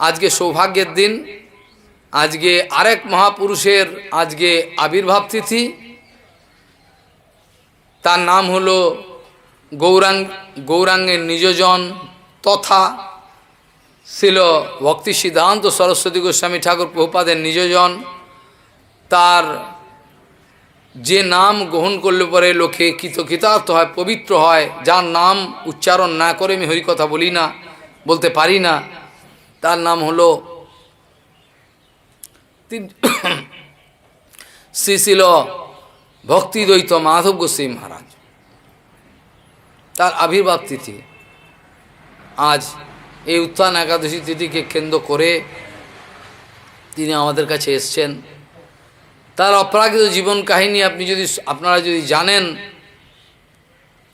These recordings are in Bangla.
আজকে সৌভাগ্যের দিন, আজকে আরেক মহাপুরুষের আজকে আবির্ভাব তিথি। তার নাম হলো গৌরাঙ্গ গৌরাঙ্গের নিজজন তথা ছিল ভক্তি সিদ্ধান্ত সরস্বতী গোস্বামী ঠাকুর প্রভুপাদের নিজজন। তার যে নাম গ্রহণ করলে পরে লোকে কৃতকৃতার্থ হয়, পবিত্র হয়, যার নাম উচ্চারণ না করে আমি হরিকথা বলি না, বলতে পারি না। তার নাম হলো তিন- শ্রী ছিল ভক্তিদ্বৈত মাধব গোস্বামী মহারাজ। তার আবির্ভাব তিথি আজ এই উত্থান একাদশী তিথিকে কেন্দ্র করে তিনি আমাদের কাছে এসছেন। তার অপ্রাকৃত জীবন কাহিনী আপনি যদি আপনারা যদি জানেন,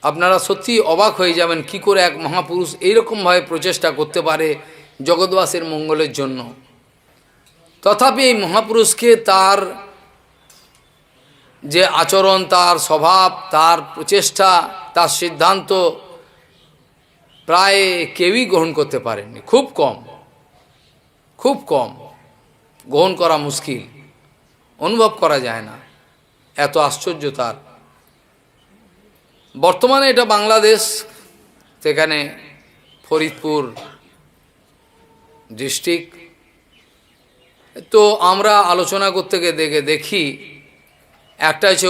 আপনারা সত্যি অবাক হয়ে যাবেন কি করে এক মহাপুরুষ এইরকমভাবে প্রচেষ্টা করতে পারে। জগৎবাসীর মঙ্গলের জন্য। তথাপি এই মহাপুরুষকে তার যে আচরণ, তার স্বভাব, তার প্রচেষ্টা, তার সিদ্ধান্ত প্রায় কেউই গ্রহণ করতে পারেননি। খুব কম খুব কম। গ্রহণ করা মুশকিল, অনুভব করা যায় না। এত আশ্চর্য তার। বর্তমানে এটা বাংলাদেশ সেখানে ফরিদপুর ডিস্ট্রিক্ট তো আমরা আলোচনা করতে গিয়ে দেখে দেখি, একটা হচ্ছে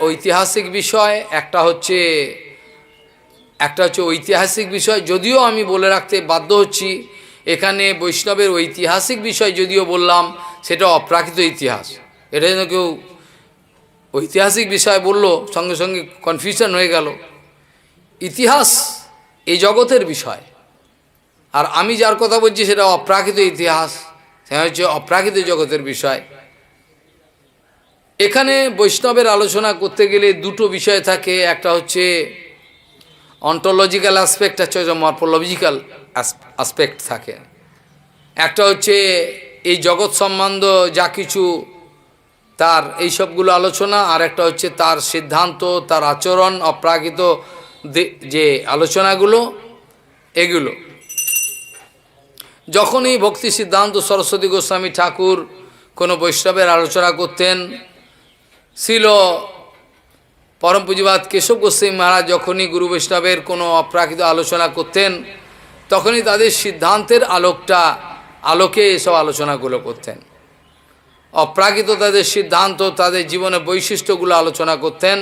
ঐতিহাসিক বিষয়, একটা হচ্ছে একটা হচ্ছে ঐতিহাসিক বিষয়। যদিও আমি বলে রাখতে বাধ্য হচ্ছি, এখানে বৈষ্ণবের ঐতিহাসিক বিষয় যদিও বললাম, সেটা অপ্রাকৃত ইতিহাস। এটা যেন কেউ ঐতিহাসিক বিষয় বলল, সঙ্গে সঙ্গে কনফিউশন হয়ে গেল। ইতিহাস এই জগতের বিষয়। আর আমি যার কথা বলছি সেটা অপ্রাকৃত ইতিহাস, সেটা হচ্ছে অপ্রাকৃত জগতের বিষয়। এখানে বৈষ্ণবের আলোচনা করতে গেলে দুটো বিষয় থাকে। একটা হচ্ছে অন্টোলজিক্যাল অ্যাসপেক্ট একটা হচ্ছে মর্ফোলজিক্যাল অ্যাসপেক্ট থাকে। একটা হচ্ছে এই জগৎ সম্বন্ধ যা কিছু তার এই সবগুলো আলোচনা, আর একটা হচ্ছে তার সিদ্ধান্ত, তার আচরণ, অপ্রাকৃত যে আলোচনাগুলো, এগুলো। যখনই ভক্তি সিদ্ধান্ত সরস্বতী গোস্বামী ঠাকুর কোনো বৈষ্ণবের আলোচনা করতেন, ছিল পরম পুঁজিবাদ কেশব গোস্বামী মহারাজ যখনই গুরু বৈষ্ণবের কোনো অপ্রাকৃত আলোচনা করতেন, তখনই তাদের সিদ্ধান্তের আলোকটা, আলোকে এসব আলোচনাগুলো করতেন। অপ্রাকৃত তাদের সিদ্ধান্ত, তাদের জীবনের বৈশিষ্ট্যগুলো আলোচনা করতেন,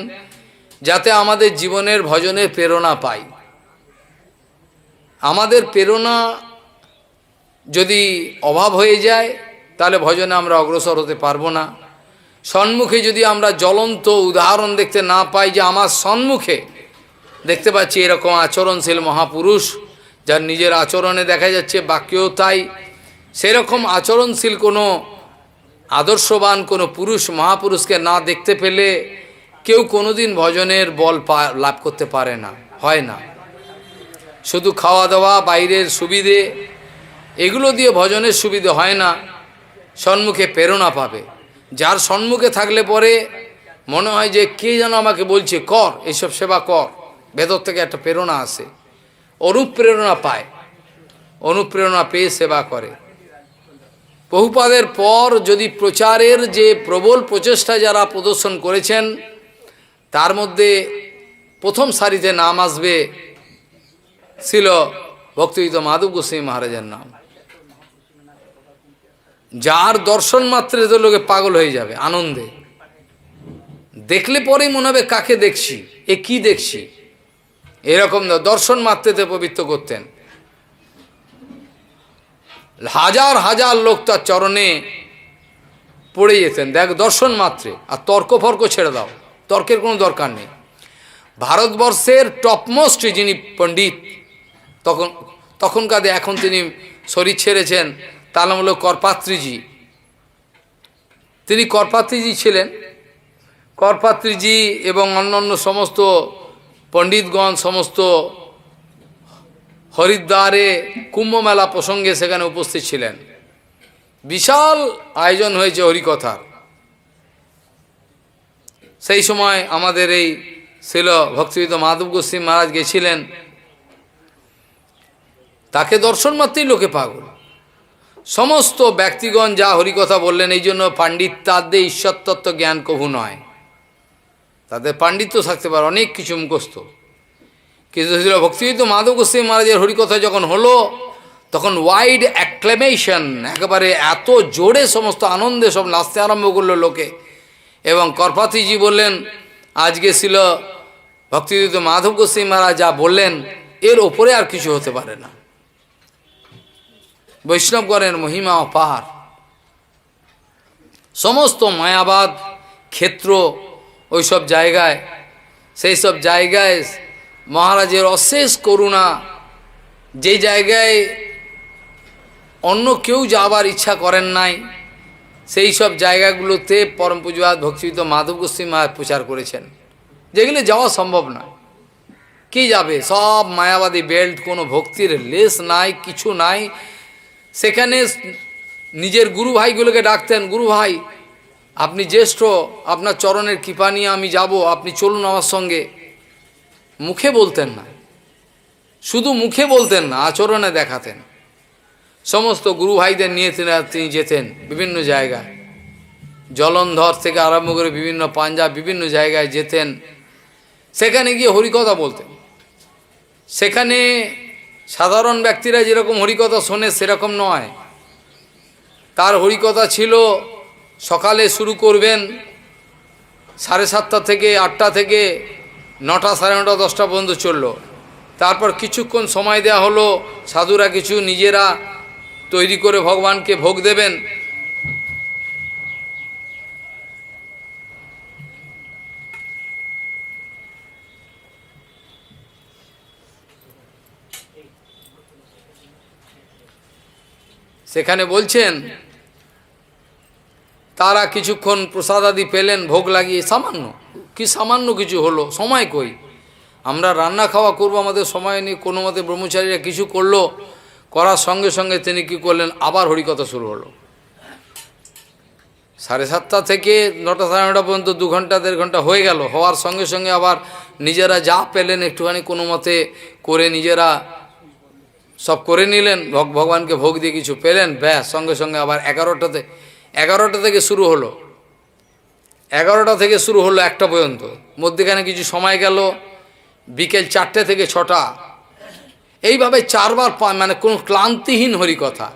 যাতে আমাদের জীবনের ভজনের প্রেরণা পাই আমাদের প্রেরণা যদি অভাব হয়ে যায়, তাহলে ভজনে আমরা অগ্রসর হতে পারব না। সম্মুখে যদি আমরা জ্বলন্ত উদাহরণ দেখতে না পাই যে আমার সম্মুখে দেখতে পাচ্ছি এরকম আচরণশীল মহাপুরুষ, যার নিজের আচরণে দেখা যাচ্ছে বাক্যও তাই, সেরকম আচরণশীল কোনো আদর্শবান কোনো পুরুষ মহাপুরুষকে না দেখতে পেলে কেউ কোনোদিন ভজনের বল লাভ করতে পারে না, হয় না। শুধু খাওয়া দাওয়া, বাইরের সুবিধে এগুলো দিয়ে ভজনের সুবিধে হয় না সম্মুখে প্রেরণা পাবে। যার সম্মুখে থাকলে পরে মনে হয় যে কে যেন আমাকে বলছে, কর এইসব সেবা কর। ভেতর থেকে একটা প্রেরণা আসে, অনুপ্রেরণা পায়, অনুপ্রেরণা পেয়ে সেবা করে। বহুপাদের পর যদি প্রচারের যে প্রবল প্রচেষ্টা যারা প্রদর্শন করেছেন, তার মধ্যে প্রথম সারিতে নাম আসবে ছিল ভক্তিযুক্ত মাধব গোস্বামী মহারাজের নাম। যার দর্শন মাত্রে তো লোকে পাগল হয়ে যাবে, আনন্দে। দেখলে পরেই মনে হবে কাকে দেখছি, এ কি দেখছি। এরকম দর্শন মাত্রেতে পবিত্র করতেন। হাজার হাজার লোক তার চরণে পড়ে যেতেন। দেখ, দর্শন মাত্রে। আর তর্ক ফর্ক ছেড়ে দাও, তর্কের কোনো দরকার নেই। ভারতবর্ষের টপমোস্ট যিনি পণ্ডিত, তখন, তখনকার এখন তিনি শরীর ছেড়েছেন তার নাম হলো করপাত্রীজি। তিনি করপাত্রীজি ছিলেন। করপাত্রীজি এবং অন্যান্য সমস্ত পণ্ডিতগণ, সমস্ত হরিদ্বারে কুম্ভমেলা প্রসঙ্গে সেখানে উপস্থিত ছিলেন। বিশাল আয়োজন হয়েছে হরিকথার। সেই সময় আমাদের এই ছিল ভক্তিবিদ মাধব গোস্বী মহারাজ গেছিলেন। তাকে দর্শন মাত্রই লোকে পাগল। সমস্ত ব্যক্তিগণ যা হরিকথা বললেন, এই জন্য পাণ্ডিত্যাদ্যে ঈশ্বরতত্ত্ব জ্ঞান কভু নয়। তাদের পাণ্ডিত্য থাকতে পারে, অনেক কিছু মুখস্থ। কিন্তু ছিল ভক্তিযুদ্ধ মাধব গোস্বামী মহারাজের হরিকথা যখন হলো, তখন ওয়াইড অ্যাক্লেমেশন একেবারে এত জোরে সমস্ত আনন্দে সব নাচতে আরম্ভ করল লোকে। এবং করপাতিজি বললেন, আজকে ছিল ভক্তিযুদ্ধ মাধব গোস্বামী মহারাজ যা বললেন, এর ওপরে আর কিছু হতে পারে না। বৈষ্ণবগণের মহিমা অপার সমস্ত মায়াবাদ, ক্ষেত্র ওইসব জায়গায় সেই সব জায়গায় মহারাজের অশেষ করুণা, যে জায়গায় অন্য কেউ যাবার ইচ্ছা করেন নাই সেই সব জায়গাগুলোতে পরম পুজোবাদ ভক্তিযুক্ত মাধব গোস্বামী মা প্রচার করেছেন। যেগুলো যাওয়া সম্ভব নয়। কি যাবে? সব মায়াবাদী বেল্ট, কোনো ভক্তির লেস নাই, কিছু নাই সেখানে নিজের গুরু ভাইগুলোকে ডাকতেন, গুরু ভাই, আপনি জ্যেষ্ঠ, আপনার চরণের কৃপা নিয়ে আমি যাব, আপনি চলুন আমার সঙ্গে। মুখে বলতেন না। শুধু মুখে বলতেন না, আচরণে দেখাতেন। সমস্ত গুরু ভাইদের নিয়ে তিনি তিনি যেতেন বিভিন্ন জায়গায়। জলন্ধর থেকে আরম্ভ করে বিভিন্ন পাঞ্জাব, বিভিন্ন জায়গায় যেতেন। সেখানে গিয়ে হরিকথা বলতেন। সেখানে সাধারণ ব্যক্তিরা যেরকম হরিকথা শোনে, সেরকম নয়। তার হরিকথা ছিল, সকালে শুরু করবেন, সাড়ে সাতটা থেকে আটটা থেকে নটা, সাড়ে নটা, দশটা পর্যন্ত চলল। তারপর কিছুক্ষণ সময় দেওয়া হলো, সাধুরা কিছু নিজেরা তৈরি করে ভগবানকে ভোগ দেবেন। সেখানে বলছেন, তারা কিছুক্ষণ প্রসাদাদি পেলেন, ভোগ লাগিয়ে, সামান্য, কি সামান্য কিছু হলো, সময় কই? আমরা রান্না খাওয়া করব, আমাদের সময় নেই, কোনো মতে ব্রহ্মচারীরা কিছু করল, করার সঙ্গে সঙ্গে তিনি কি করলেন, আবার হরিকথা শুরু হলো। সাড়ে সাতটা থেকে নটা, সাড়ে নটা পর্যন্ত, দু ঘণ্টা, দেড় ঘণ্টা হয়ে গেল, হওয়ার সঙ্গে সঙ্গে আবার নিজেরা যা পেলেন, একটুখানি কোনো মতে করে নিজেরা সব করে নিলেন, ভগ ভগবানকে ভোগ দিয়ে কিছু পেলেন, ব্যাস, সঙ্গে সঙ্গে আবার এগারোটাতে, এগারোটা থেকে শুরু হলো। এগারোটা থেকে শুরু হলো একটা পর্যন্ত। মধ্যেখানে কিছু সময় গেল, বিকেল চারটে থেকে ছটা। এইভাবে চারবার মানে কোনো ক্লান্তিহীন হরিকথা।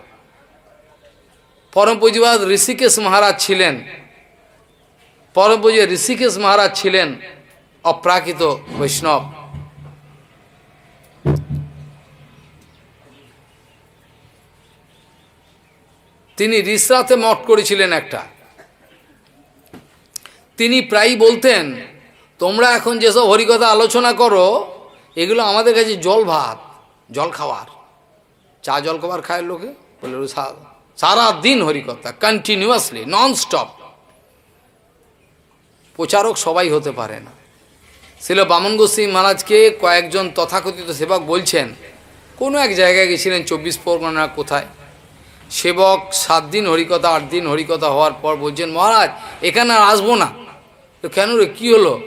পরম পুঁজিবাদ ঋষিকেশ মহারাজ ছিলেন। পরম পুঁজি ঋষিকেশ মহারাজ ছিলেন অপ্রাকৃত বৈষ্ণব। তিনি রিসরাতে মঠ করেছিলেন একটা। তিনি প্রায়ই বলতেন, তোমরা এখন যেসব হরিকথা আলোচনা করো, এগুলো আমাদের কাছে জল ভাত, জল খাওয়ার চা জল খাবার খায় লোকে? বলে সারা দিন হরিকথা কন্টিনিউয়াসলি নন স্টপ প্রচারক সবাই হতে পারে না। ছিল বামন গোস্বী মহারাজকে কয়েকজন তথাকথিত সেবক বলছেন, কোনো এক জায়গায় গেছিলেন চব্বিশ পরগনা কোথায়? সেবক সাত দিন হরিকথা, আট দিন হরিকথা হওয়ার পর বলছেন, মহারাজ, এখানে আর আসব না। তো কেন রে, কী হলো?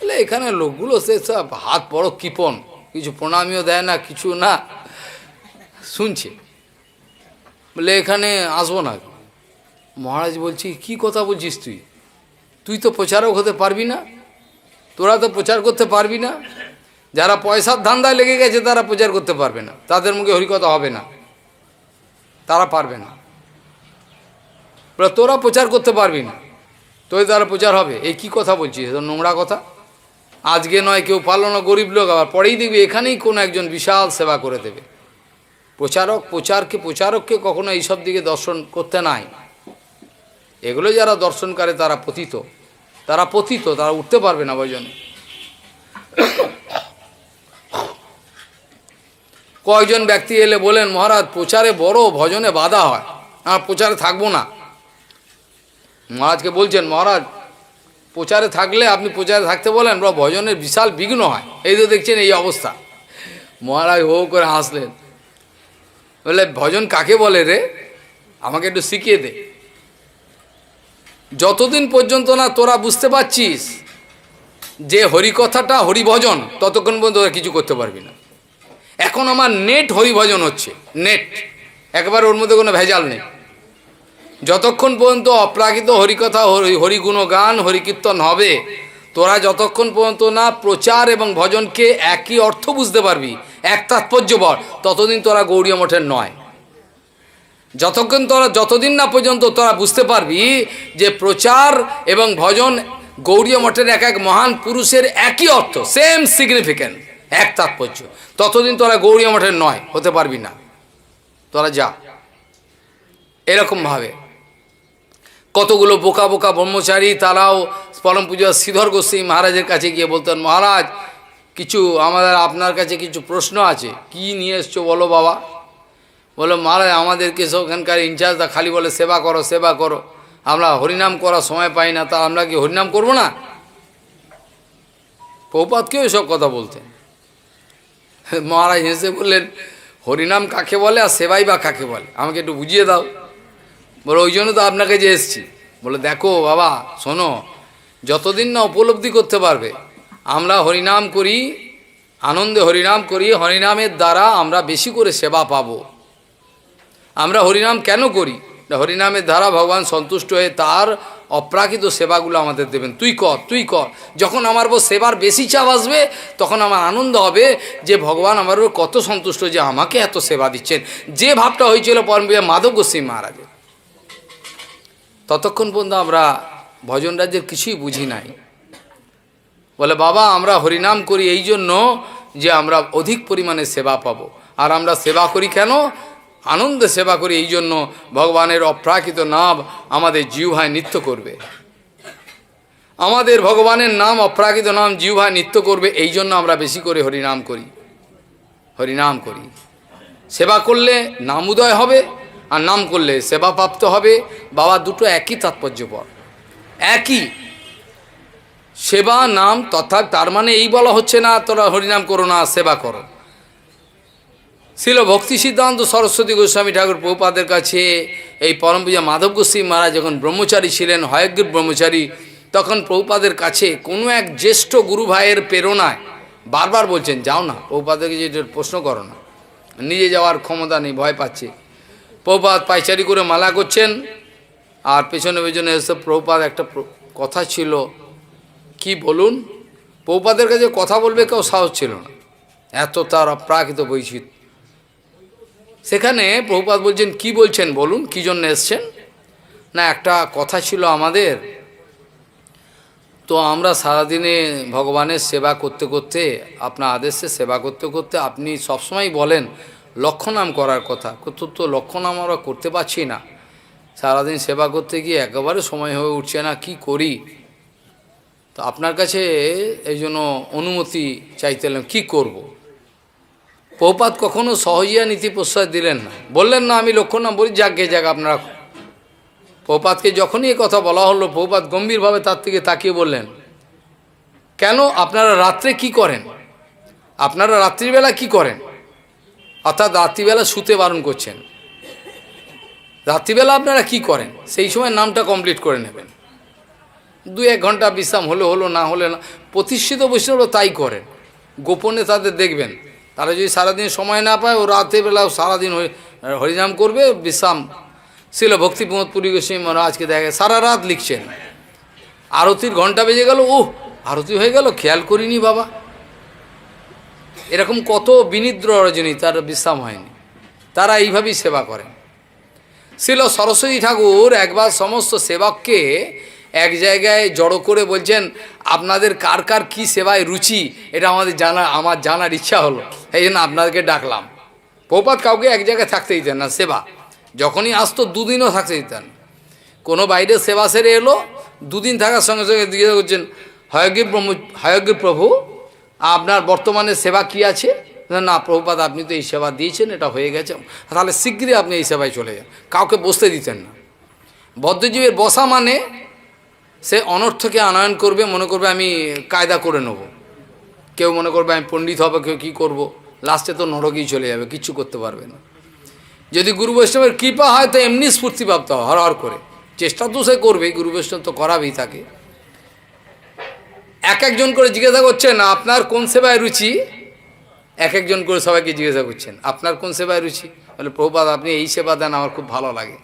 বলে, এখানে লোকগুলো সে সব হাত বড় কৃপন। কিছু প্রণামীও দেয় না, কিছু না। শুনছে। বলে, এখানে আসব না। মহারাজ বলছি, কি কথা বলছিস তুই? তুই তো প্রচারক হতে পারবি না। তোরা তো প্রচার করতে পারবি না। যারা পয়সার ধান্দায় লেগে গেছে, তারা প্রচার করতে পারবে না। তাদের মুখে হরিকথা হবে না। তারা পারবে না। তোরা প্রচার করতে পারবি না। তোর দ্বারা প্রচার হবে। এই কি কথা বলছিস? নোংরা কথা। আজকে নয়, কেউ পারল না, গরিব লোক আবার পরেই দেখবি এখানেই কোনো একজন বিশাল সেবা করে দেবে। প্রচারক, প্রচারকে, প্রচারককে কখনো এইসব দিকে দর্শন করতে নাই। এগুলো যারা দর্শন করে তারা পতিত। তারা পতিত, তারা উঠতে পারবে না ওই কয়েকজন ব্যক্তি এলে বলেন, মহারাজ, প্রচারে বড় ভজনে বাধা হয়। আর প্রচারে থাকব না। মহারাজকে বলছেন, মহারাজ, প্রচারে থাকলে আপনি প্রচারে থাকতে বলেন, বা ভজনের বিশাল বিঘ্ন হয়। এই তো দেখছেন এই অবস্থা। মহারাজ হো করে হাসলেন। বলে, ভজন কাকে বলে রে? আমাকে একটু শিখিয়ে দে। যতদিন পর্যন্ত না তোরা বুঝতে পারছিস যে হরিকথাটা হরিভজন, ততক্ষণ পর্যন্ত কিছু করতে পারবি না। এখন আমার নেট হরিভজন হচ্ছে নেট একবার ওর মধ্যে কোনো ভেজাল নেই। যতক্ষণ পর্যন্ত অপ্রাকৃত হরিকথা, হরি- হরিগুণ গান, হরিকীর্তন হবে, তোরা যতক্ষণ পর্যন্ত না প্রচার এবং ভজনকে একই অর্থ বুঝতে পারবি, এক তাৎপর্য বল, ততদিন তোরা গৌরীয় মঠের নয়। যতক্ষণ তোরা, যতদিন না পর্যন্ত তোরা বুঝতে পারবি যে প্রচার এবং ভজন গৌরীয় মঠের এক এক মহান পুরুষের একই অর্থ সেম সিগনিফিক্যান্ট এক তাৎপর্য ততদিন তোরা গৌরী মঠের নয়, হতে পারবি না। তোরা যা। এরকমভাবে কতগুলো বোকা বোকা ব্রহ্মচারী তারাও পরম পূজা শ্রীধর গোস্বী মহারাজের কাছে গিয়ে বলতেন, মহারাজ, কিছু আমাদের আপনার কাছে কিছু প্রশ্ন আছে। কি নিয়ে এসছো বলো বাবা? বলো, মহারাজ, আমাদেরকে ওখানকার ইনচার্জটা খালি বলে, সেবা করো সেবা করো। আমরা হরিনাম করার সময় পাই না। তা আমরা কি হরিনাম করব না? পৌপাতকেও এসব কথা বলতেন মহারাজ হেসে বললেন, হরিনাম কাকে বলে আর সেবাই বা কাকে বলে? আমাকে একটু বুঝিয়ে দাও। বলে, ওই জন্য তো আপনাকে যে এসছি। বলে, দেখো বাবা, শোনো, যতদিন না উপলব্ধি করতে পারবে, আমরা হরিনাম করি, আনন্দে হরিনাম করি, হরিনামের দ্বারা আমরা বেশি করে সেবা পাবো। আমরা হরিনাম কেন করি? হরিনামের দ্বারা ভগবান সন্তুষ্ট হয়ে তার অপ্রাকৃত সেবাগুলো আমাদের দেবেন। তুই কর তুই কর। যখন আমার উপর সেবার বেশি চাপ আসবে, তখন আমার আনন্দ হবে যে ভগবান আমার উপর কত সন্তুষ্ট যে আমাকে এত সেবা দিচ্ছেন। যে ভাবটা হয়েছিল পরমপ্রিয় মাধব গোস্বী মহারাজের। ততক্ষণ পর্যন্ত আমরা ভজন রাজ্যের কিছুই বুঝি নাই। বলে, বাবা, আমরা হরিনাম করি এই জন্য যে আমরা অধিক পরিমাণে সেবা পাব। আর আমরা সেবা করি কেন? আনন্দে সেবা করি, এই জন্য ভগবানের অপ্রাকৃত নাম আমাদের জিহ্বায় নৃত্য করবে। আমাদের ভগবানের নাম, অপ্রাকৃত নাম জিহ্বায় নৃত্য করবে, এই জন্য আমরা বেশি করে হরিনাম করি। হরিনাম করি। সেবা করলে নাম উদয় হবে, আর নাম করলে সেবা প্রাপ্ত হবে। বাবা, দুটো একই তাৎপর্যপর একই। সেবা, নাম, তথা তার মানে এই বলা হচ্ছে না, তোরা হরিনাম করো না, সেবা করো। ছিল ভক্তি সিদ্ধান্ত সরস্বতী গোস্বামী ঠাকুর প্রভুপাদের কাছে। এই পরম পূজা মাধব গোস্বী মহারাজ যখন ব্রহ্মচারী ছিলেন, হয়গ্রীব ব্রহ্মচারী, তখন প্রভুপাদের কাছে কোনো এক জ্যেষ্ঠ গুরু ভাইয়ের প্রেরণায় বারবার বলছেন, যাও না প্রভুপাদেরকে যে প্রশ্ন করো না। নিজে যাওয়ার ক্ষমতা নেই, ভয় পাচ্ছে। প্রভুপাত পাইচারি করে মালা করছেন, আর পেছনে পেছনে এসে প্রভুপাদ একটা কথা ছিল, কি বলুন? পৌপাদের কাছে কথা বলবে কেউ সাহস ছিল না। এত তার অপ্রাকৃত বৈচিত্র্য। সেখানে প্রভুপাদ বলছেন, কি বলছেন বলুন, কি জন্য এসছেন? না, একটা কথা ছিল আমাদের। তো আমরা সারাদিনে ভগবানের সেবা করতে করতে, আপনার আদেশে সেবা করতে করতে আপনি সবসময় বলেন লক্ষ্যনাম করার কথা। তো তো লক্ষ্যনাম আমরা করতে পারছি না। সারাদিন সেবা করতে গিয়ে একেবারে সময় হয়ে উঠছে না, কি করি? তো আপনার কাছে এই জন্য অনুমতি চাইতেলাম কি করব। পৌপাত কখনো সহজিয়া নীতি প্রশ্রয় দিলেন না। বললেন, না, আমি লক্ষ্য না বলি, যাক যাক আপনারা পৌপাতকে যখনই কথা বলা হলো পৌপাত গম্ভীরভাবে তার থেকে তাকিয়ে বললেন, কেন আপনারা রাত্রে কি করেন? আপনারা রাত্রিবেলা কি করেন? অর্থাৎ রাত্রিবেলা শুতে বারণ করছেন। রাত্রিবেলা আপনারা কি করেন? সেই সময় নামটা কমপ্লিট করে নেবেন। দু এক ঘণ্টা বিশ্রাম হলে, হলো না হলে না, প্রতিষ্ঠিত বৈষ্ণবরা তাই করেন। গোপনে তাদের দেখবেন তারা যদি সারাদিন সময় না পায়, ও রাতের বেলাও সারাদিন হরি- হরিনাম করবে, বিশ্রাম। ছিল ভক্তি প্রমোদ পুরী গোস্বামী মহারাজকে দেখে সারা রাত লিখছেন। আরতির ঘণ্টা বেজে গেল ও আরতি হয়ে গেল, খেয়াল করিনি বাবা। এরকম কত বিনিদ্র রজনী, তার বিশ্রাম হয়নি। তারা এইভাবেই সেবা করেন। ছিল সরস্বতী ঠাকুর একবার সমস্ত সেবককে এক জায়গায় জড়ো করে বলছেন, আপনাদের কার কার কী সেবায় রুচি? এটা আমাদের জানা, আমার জানার ইচ্ছা হলো। এই জন্য আপনাদেরকে ডাকলাম। প্রপাত কাউকে এক জায়গায় থাকতে দিতেন না, সেবা। যখনই আসতো, দুদিনও থাকতে দিতেন। কোনো বাইরে সেবা সেরে এলো, দুদিন থাকার সঙ্গে সঙ্গে জিজ্ঞাসা করছেন হয়গ্রীব ব্রহ্ম হয়গ্রীব প্রভু, আপনার বর্তমানে সেবা কি আছে? না, প্রভুপাত, আপনি তো এই সেবা দিয়েছেন, এটা হয়ে গেছে। তাহলে শীঘ্রই আপনি এই সেবায় চলে যান। কাউকে বসতে দিতেন না। বদ্ধজীবের বসা মানে সে অনর্থকে আনয়ন করবে, মনে করবে আমি কায়দা করে নেব। কেউ মনে করবে আমি পণ্ডিত হবে, কেউ কী করব? লাস্টে তো নরকেই চলে যাবে, কিচ্ছু করতে পারবে না। যদি গুরু বৈষ্ণবের কৃপা হয়, তো এমনি স্ফূর্তিপ্রাপ্ত হয়, হর হর করে। চেষ্টা তো সে করবেই, গুরু বৈষ্ণব তো করাবেই থাকে এক একজন করে জিজ্ঞাসা করছেন, আপনার কোন সেবায় রুচি? এক একজন করে সবাইকে জিজ্ঞাসা করছেন, আপনার কোন সেবায় রুচি? বলে, প্রভুপাদ, আপনি এই সেবা দেন, আমার খুব ভালো লাগে।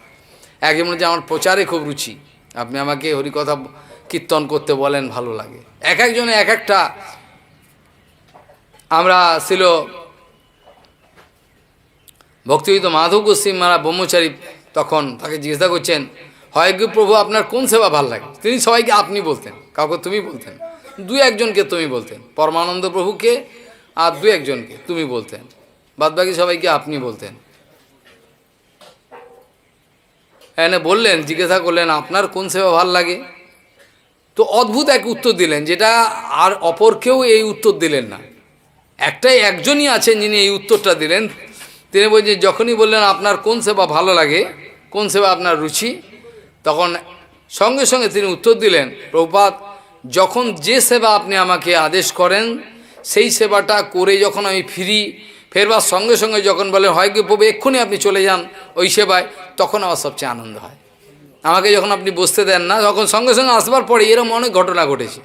একজন যে আমার প্রচারে খুব রুচি। আপনি আমাকে হরিকথা কীর্তন করতে বলেন, ভালো লাগে। এক একজনে এক একটা। আমরা ছিল ভক্তিযুক্ত মাধব গোস্বী মারা ব্রহ্মচারী তখন তাকে জিজ্ঞাসা করছেন, হয় প্রভু, আপনার কোন সেবা ভালো লাগে? তিনি সবাইকে আপনি বলতেন, কাউকে তুমি বলতেন। দুই একজনকে তুমি বলতেন, পরমানন্দ প্রভুকে আর দু একজনকে তুমি বলতেন। বাদবাকি সবাইকে আপনি বলতেন। এনে বললেন, জিজ্ঞাসা করলেন, আপনার কোন সেবা ভালো লাগে? তো অদ্ভুত এক উত্তর দিলেন, যেটা আর অপর কেউ এই উত্তর দিলেন না। একটাই একজনই আছেন যিনি এই উত্তরটা দিলেন। তিনি বলছেন যখনই বললেন, আপনার কোন সেবা ভালো লাগে? কোন সেবা আপনার রুচি? তখন সঙ্গে সঙ্গে তিনি উত্তর দিলেন, প্রভুপাত, যখন যে সেবা আপনি আমাকে আদেশ করেন, সেই সেবাটা করে যখন আমি ফিরি ফেরবার সঙ্গে সঙ্গে যখন বলেন হয় কি প্রভু, এক্ষুনি আপনি চলে যান ওই সেবায়, তখন আমার সবচেয়ে আনন্দ হয়। আমাকে যখন আপনি বসতে দেন না, তখন সঙ্গে সঙ্গে আসবার পরে এরকম অনেক ঘটনা ঘটেছে।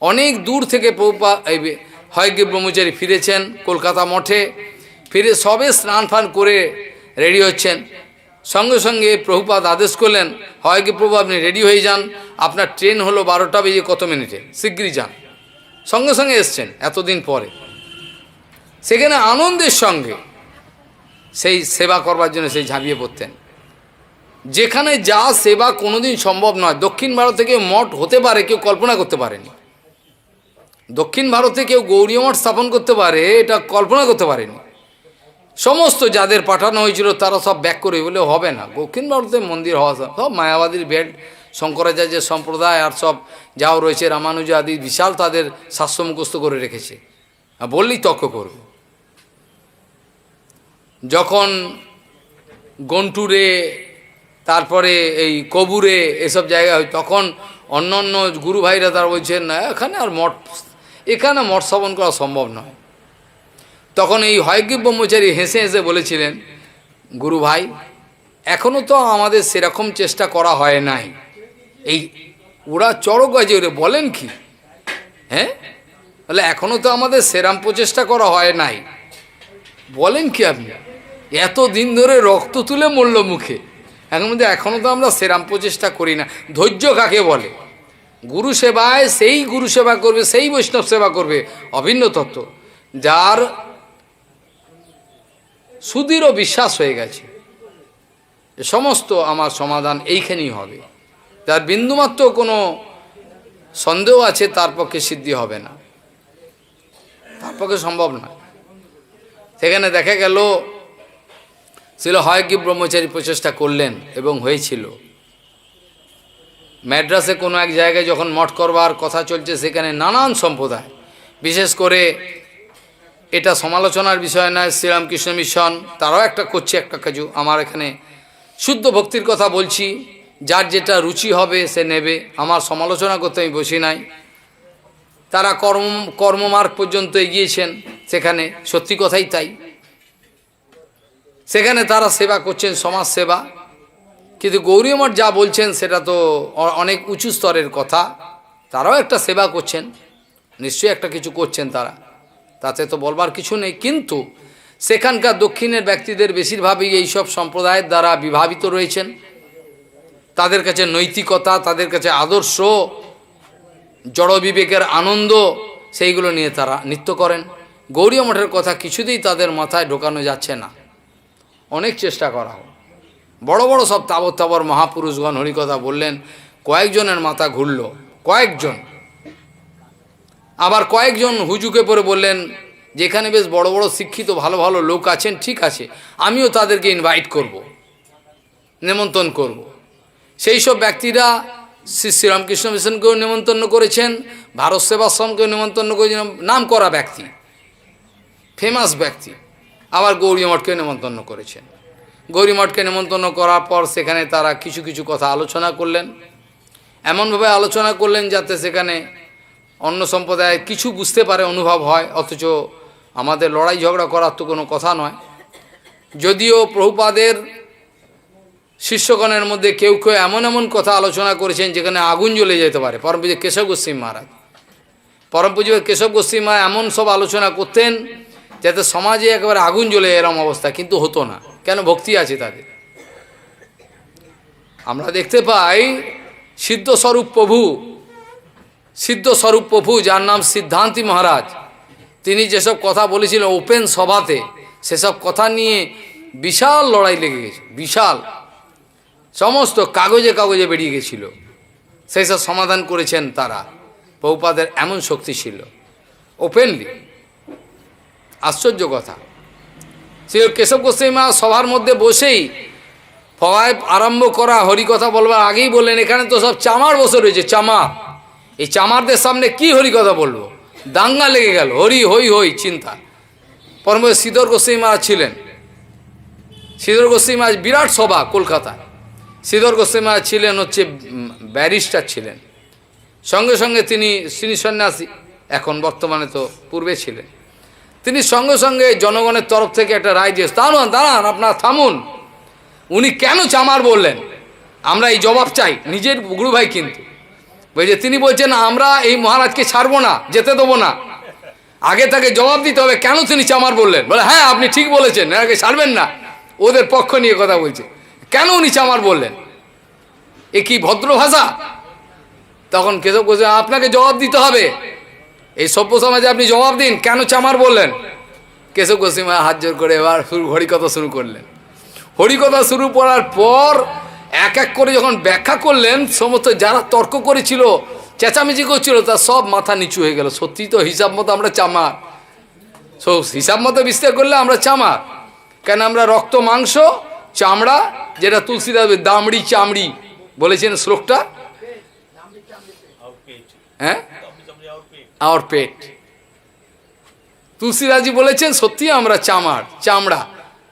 অনেক দূর থেকে প্রভুপা, এই হয়গ্রী ব্রহ্মচারী ফিরেছেন কলকাতা মঠে? ফিরে সবে স্নান ফান করে রেডি হচ্ছেন। সঙ্গে সঙ্গে প্রভুপাত আদেশ করলেন, হয় কি প্রভু, আপনি রেডি হয়ে যান। আপনার ট্রেন হলো বারোটা বেজে কত মিনিটে? শীঘ্রই যান। সঙ্গে সঙ্গে এসছেন এতদিন পরে। সেখানে আনন্দের সঙ্গে সেই সেবা করবার জন্য সেই ঝাঁপিয়ে পড়তেন। যেখানে যা সেবা কোনোদিন সম্ভব নয়। দক্ষিণ ভারত থেকে মঠ হতে পারে, কেউ কল্পনা করতে পারেনি। দক্ষিণ ভারতে কেউ গৌরীয় মঠ স্থাপন করতে পারে, এটা কল্পনা করতে পারেনি। সমস্ত যাদের পাঠানো হয়েছিল তারা সব ব্যাক করে বলে হবে না। দক্ষিণ ভারতে মন্দির হওয়া সব মায়াবাদীর বেড শঙ্করাচার্যের সম্প্রদায় আর সব যাও রয়েছে, রামানুজ আদি বিশাল তাদের শাস্ত্র মুখস্থ করে রেখেছে। বললেই তর্ক করবে। যখন গন্টুরে, তারপরে এই কবুরে এসব জায়গা হয়, তখন অন্য অন্য গুরু ভাইরা তারা বলছেন, না, এখানে আর মঠ, এখানে মঠ স্থাপন করা সম্ভব নয়। তখন এই হয়গ্রী ব্রহ্মচারী হেসে হেসে বলেছিলেন, গুরু ভাই এখনও তো আমাদের সেরকম চেষ্টা করা হয় নাই। এই, ওরা চড়ক গাছে ওরে বলেন কি? হ্যাঁ? বলে এখনও তো আমাদের সেরাম প্রচেষ্টা করা হয় নাই। বলেন কি আপনি? এত দিন ধরে রক্ত তুলে মরল মুখে। এখন মধ্যে এখনও তো আমরা সেরাম প্রচেষ্টা করি না। ধৈর্য কাকে বলে? গুরু সেবায় সেই গুরু সেবা করবে, সেই বৈষ্ণব সেবা করবে। অভিন্ন তত্ত্ব। যার সুদৃঢ় বিশ্বাস হয়ে গেছে। সমস্ত আমার সমাধান এইখানেই হবে। যার বিন্দুমাত্র কোনো সন্দেহ আছে, তার পক্ষে সিদ্ধি হবে না। তার পক্ষে সম্ভব নয় সেখানে দেখা গেল ছিল হয় কি ব্রহ্মচারী প্রচেষ্টা করলেন এবং হয়েছিল। ম্যাড্রাসে কোনো এক জায়গায় যখন মঠ করবার কথা চলছে, সেখানে নানান সম্প্রদায়, বিশেষ করে এটা সমালোচনার বিষয় নয়, শ্রীরামকৃষ্ণ মিশন, তারাও একটা করছে একটা কাজু। আমার এখানে শুদ্ধ ভক্তির কথা বলছি, যার যেটা রুচি হবে সে নেবে। আমার সমালোচনা করতে আমি বসি নাই। তারা কর্ম, কর্মমার্গ পর্যন্ত এগিয়েছেন, সেখানে সত্যি কথাই তাই। সেখানে তারা সেবা করছেন, সমাজ সেবা। কিন্তু গৌরী মঠ যা বলছেন, সেটা তো অনেক উঁচু স্তরের কথা। তারাও একটা সেবা করছেন। নিশ্চয়ই একটা কিছু করছেন তারা। তাতে তো বলবার কিছু নেই। কিন্তু সেখানকার দক্ষিণের ব্যক্তিদের বেশিরভাগই এইসব সম্প্রদায়ের দ্বারা বিভাবিত রয়েছেন। তাদের কাছে নৈতিকতা, তাদের কাছে আদর্শ, জড় বিবেকের আনন্দ, সেইগুলো নিয়ে তারা নৃত্য করেন। গৌরী মঠের কথা কিছুতেই তাদের মাথায় ঢোকানো যাচ্ছে না। অনেক চেষ্টা করা হয় বড় বড় সব তাবর তাবর মহাপুরুষগণ হরিকথা বললেন, কয়েকজনের মাথা ঘুরল, কয়েকজন আবার কয়েকজন হুজুকে পরে বললেন, যেখানে বেশ বড় বড় শিক্ষিত, ভালো ভালো লোক আছেন, ঠিক আছে, আমিও তাদেরকে ইনভাইট করব। নেমন্তন্ন করব। সেই সব ব্যক্তিরা শ্রী শ্রীরামকৃষ্ণ মিশনকেও নেমন্তন্ন করেছেন, ভারত সেবাশ্রমকেও নেমন্তন্ন করেছেন নাম করা ব্যক্তি ফেমাস ব্যক্তি আবার গৌরী মঠকে নেমন্তন্ন করেছেন গৌরী মঠকে নেমন্তন্ন করার পর সেখানে তারা কিছু কিছু কথা আলোচনা করলেন। এমনভাবে আলোচনা করলেন যাতে সেখানে অন্য সম্প্রদায় কিছু বুঝতে পারে, অনুভব হয়, অথচ আমাদের লড়াই ঝগড়া করার তো কোনো কথা নয়। যদিও প্রভুপাদের শিষ্যগণের মধ্যে কেউ কেউ এমন এমন কথা আলোচনা করেছেন যেখানে আগুন জ্বলে যেতে পারে। পরম পুজো কেশব গোস্বী মহারাজ। পরম পুজো কেশব গোস্বী মা এমন সব আলোচনা করতেন যাতে সমাজে একেবারে আগুন জ্বলে এরম অবস্থা, কিন্তু হতো না। কেন? ভক্তি আছে তাদের। আমরা দেখতে পাই সিদ্ধস্বরূপ প্রভু সিদ্ধস্বরূপ প্রভু, যার নাম সিদ্ধান্তি মহারাজ। তিনি যেসব কথা বলেছিলেন ওপেন সভাতে, সেসব কথা নিয়ে বিশাল লড়াই লেগে গেছে, বিশাল। সমস্ত কাগজে কাগজে বেরিয়ে গেছিল। সেই সব সমাধান করেছেন তারা। বহুপাদের এমন শক্তি ছিল। ওপেনলি আশ্চর্য কথা। সে কেশব গোস্বামী মা সভার মধ্যে বসেই ফগায় আরম্ভ করা হরিকথা বলবার আগেই বললেন, এখানে তো সব চামার বসে রয়েছে চামার এই চামারদের সামনে কি হরিকথা বলব? দাঙ্গা লেগে গেল, হরি, হই হই, চিন্তা। পরম শ্রীধর গোস্বামী মহারাজ ছিলেন। শ্রীধর গোস্বামী মহারাজ বিরাট সভা কলকাতায়। শ্রীধর গোস্বামী মহারাজ ছিলেন হচ্ছে ব্যারিস্টার ছিলেন। সঙ্গে সঙ্গে তিনি শ্রী সন্ন্যাসী এখন বর্তমানে তো পূর্বে ছিলেন। তিনি সঙ্গে সঙ্গে জনগণের তরফ থেকে একটা রায় দিয়ে, দাঁড়ান দাঁড়ান, আপনার থামুন। উনি কেন চামার বললেন? আমরা এই জবাব চাই, নিজের গুরু ভাই কিন্তু। বুঝে তিনি বলছেন, আমরা এই মহারাজকে ছাড়বো না, যেতে দেবো না। আগে তাকে জবাব দিতে হবে, কেন তিনি চামার বললেন? বলে হ্যাঁ আপনি ঠিক বলেছেন, এনাকে ছাড়বেন না, ওদের পক্ষ নিয়ে কথা বলছে। কেন উনি চামার বললেন? এ কি ভদ্র ভাষা? তখন কেশব বলছে আপনাকে জবাব দিতে হবে। এই সভ্য সমাজে আপনি জবাব দিন, কেন চামার বললেন? কেশব গোস্বীমা হাত জোর করে এবার শুরু হরিকথা শুরু করলেন। হরিকথা শুরু করার পর এক এক করে যখন ব্যাখ্যা করলেন, সমস্ত যারা তর্ক করেছিল, চেঁচামেচি করছিল, তার সব মাথা নিচু হয়ে গেল। সত্যি তো হিসাব মতো আমরা চামার। সো হিসাব মতো বিস্তার করলে আমরা চামার। কেন আমরা রক্ত, মাংস, চামড়া, যেটা তুলসীদাস দামড়ি চামড়ি বলেছেন শ্লোকটা? হ্যাঁ? আওয়ার পেট তুলসীরাজি বলেছেন, সত্যি আমরা চামার, চামড়া।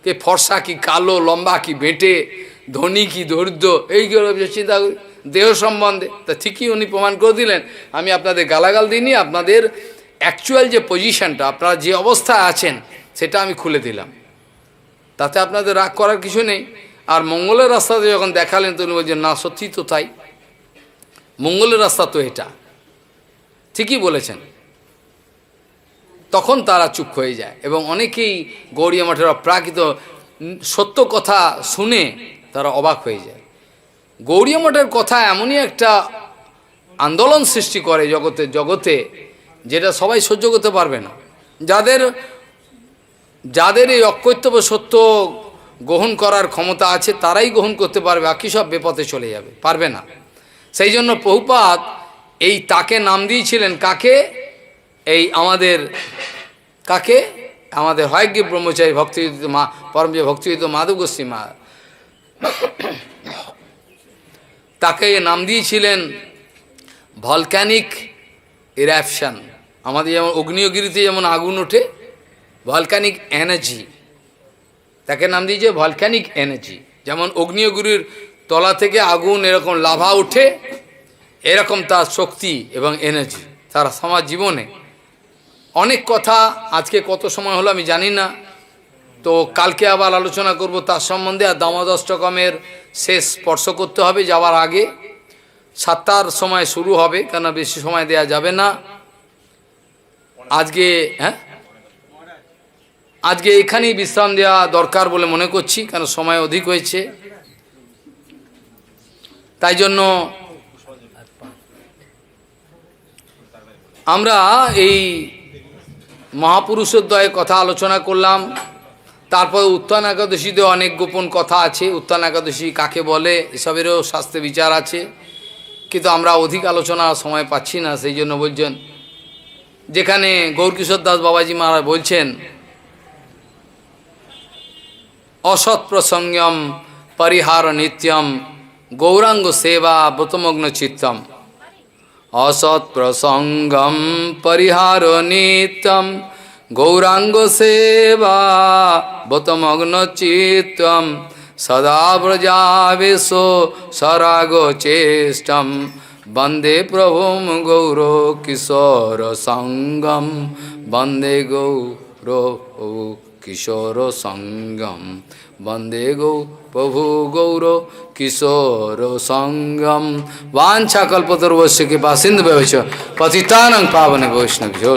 কে ফর্সা কি কালো, লম্বা কি বেঁটে, ধনী কি দরিদ্র এইগুলো চিন্তা করি, দেহ সম্বন্ধে। তা ঠিকই উনি প্রমাণ করে দিলেন। আমি আপনাদের গালাগাল দিইনি, আপনাদের অ্যাকচুয়াল যে পজিশনটা আপনারা যে অবস্থায় আছেন, সেটা আমি খুলে দিলাম। তাতে আপনাদের রাগ করার কিছু নেই। আর মঙ্গলের রাস্তাতে যখন দেখালেন, তো উনি বলছেন না সত্যি তো তাই। মঙ্গলের রাস্তা তো এটা। ঠিকই বলেছেন। তখন তারা চুপ হয়ে যায় এবং অনেকেই গৌরী মঠের অপ্রাকৃত সত্য কথা শুনে তারা অবাক হয়ে যায়। গৌরী মঠের কথা এমনই একটা আন্দোলন সৃষ্টি করে জগতে জগতে যেটা সবাই সহ্য করতে পারবে না। যাদের যাদের এই অকৈত্যব সত্য গ্রহণ করার ক্ষমতা আছে তারাই গ্রহণ করতে পারবে, বাকি সব বেপথে চলে যাবে, পারবে না। সেই জন্য বহুপাত এই তাকে নাম দিয়েছিলেন কাকে? এই আমাদের, কাকে? আমাদের হয়গ্রী ব্রহ্মচারী ভক্তিযুক্ত মা পরম ভক্তিযুক্ত মাধব গোস্বী মা। তাকে নাম দিয়েছিলেন ভলক্যানিক ইরাপশন। আমাদের যেমন অগ্নিয়গিরিতে যেমন আগুন ওঠে, ভলক্যানিক এনার্জি। তাকে নাম দিয়েছে ভলক্যানিক এনার্জি। যেমন অগ্নিয়গিরির তলা থেকে আগুন এরকম লাভা ওঠে এরকম তার শক্তি এবং এনার্জি তার সমাজ জীবনে। অনেক কথা আজকে কত সময় হলো আমি জানি না। তো কালকে আবার আলোচনা করব তার সম্বন্ধে, আর দামোদষ্টকমের শেষ স্পর্শ করতে হবে যাওয়ার আগে। সাতটার সময় শুরু হবে, কেন বেশি সময় দেয়া যাবে না। আজকে হ্যাঁ? আজকে এখানেই বিশ্রাম দেওয়া দরকার বলে মনে করছি, কেন সময় অধিক হয়েছে। তাই জন্য আমরা এই মহাপুরুষের দয়ে কথা আলোচনা করলাম। তারপর উত্থান একাদশীতে অনেক গোপন কথা আছে। উত্থান একাদশী কাকে বলে, এসবেরও শাস্ত্রে বিচার আছে। কিন্তু আমরা অধিক আলোচনা সময় পাচ্ছি না, সেই জন্য বলছেন, যেখানে গৌরকিশোর দাস বাবাজি মহারাজ বলছেন, অসৎ প্রসঙ্গম, পরিহার নিত্যম, গৌরাঙ্গ সেবা, ব্রতমগ্ন চিত্তম। অসৎ প্রসঙ্গম পরিহার নিত্যম গৌরাঙ্গ সেবা বতমগ্ন চিত্তম সদা ব্রজাবেশ সরাগ চেষ্টম বন্দে প্রভুম গৌর কিশোর সঙ্গম বন্দে গৌর কিশোর সঙ্গম বন্দে গৌ প্রভু গৌর কিশোর সঙ্গম বাঞ্ছা কল্পতর বৈশ্য কৃপা সিন্ধু ব্যবচ পতিতানং পাবনে বৈষ্ণব জো